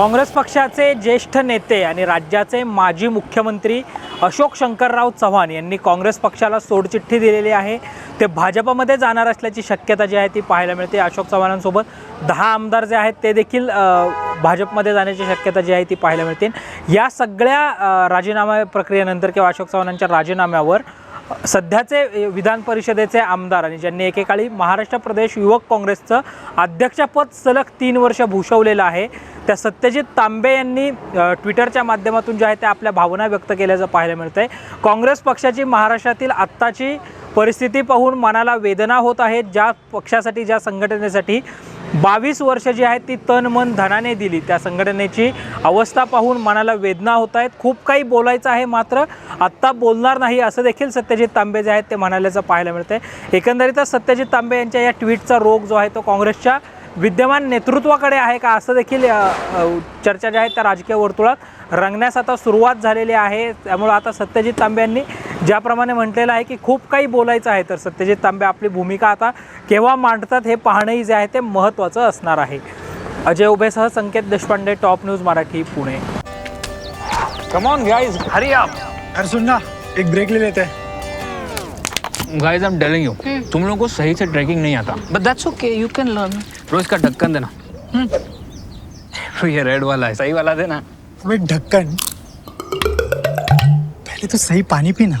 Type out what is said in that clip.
काँग्रेस पक्षाचे ज्येष्ठ नेते आणि राज्याचे माजी मुख्यमंत्री अशोक शंकरराव चव्हाण यांनी काँग्रेस पक्षाला सोडचिठ्ठी दिलेली आहे. ते भाजपमध्ये जाणार असल्याची शक्यता जी आहे ती पाहायला मिळते. अशोक चव्हाणांसोबत दहा आमदार जे आहेत ते देखील भाजपमध्ये जाण्याची शक्यता जी आहे ती पाहायला मिळते. या सगळ्या राजीनामा प्रक्रियेनंतर किंवा अशोक चव्हाणांच्या राजीनाम्यावर सध्याचे विधान परिषदेचे आमदार आणि ज्यांनी एकेकाळी महाराष्ट्र प्रदेश युवक काँग्रेसचं अध्यक्षपद सलग तीन वर्ष भूषवलेलं आहे त्या सत्यजित तांबे यांनी ट्विटरच्या माध्यमातून जे आहे त्या आपल्या भावना व्यक्त केल्याचं पाहायला मिळतंय. काँग्रेस पक्षाची महाराष्ट्रातील आत्ताची परिस्थिती पाहून मनाला वेदना होत आहेत ज्या पक्षासाठी ज्या संघटनेसाठी बावीस वर्ष जी आहेत ती तन मन धनाने दिली. त्या संघटनेची अवस्था पाहून मनाला वेदना होत आहेत. खूप काही बोलायचं आहे मात्र आत्ता बोलणार नाही असं देखील सत्यजित तांबे जे आहेत ते म्हणाल्याचं पाहायला मिळतंय. एकंदरीतच सत्यजित तांबे यांच्या या ट्विटचा रोग जो आहे तो काँग्रेसच्या विद्यमान नेतृत्वाकडे आहे का असं देखील चर्चा ज्या आहेत त्या राजकीय वर्तुळात रंगण्यास आता सुरुवात झालेली आहे. त्यामुळं आता सत्यजित तांबे यांनी ज्याप्रमाणे म्हटलेलं आहे की खूप काही बोलायचं आहे तर सत्यजित तांबे आपली भूमिका आता केव्हा मांडतात हे पाहणंही जे आहे ते महत्त्वाचं असणार आहे. Ajay उभेसह Sanket Deshpande top news Marathi Pune. Come on guys Hari आप अरे सुन ना एक ब्रेक ले लेते. हैं guys I am telling you तुम लोगों को सही से ट्रैकिंग नहीं आता. But that's okay, you can learn. रोज का ढक्कन देना. तो ये रेड वाला है सही वाला देना. ढक्कन पहले तो सही पानी पीना.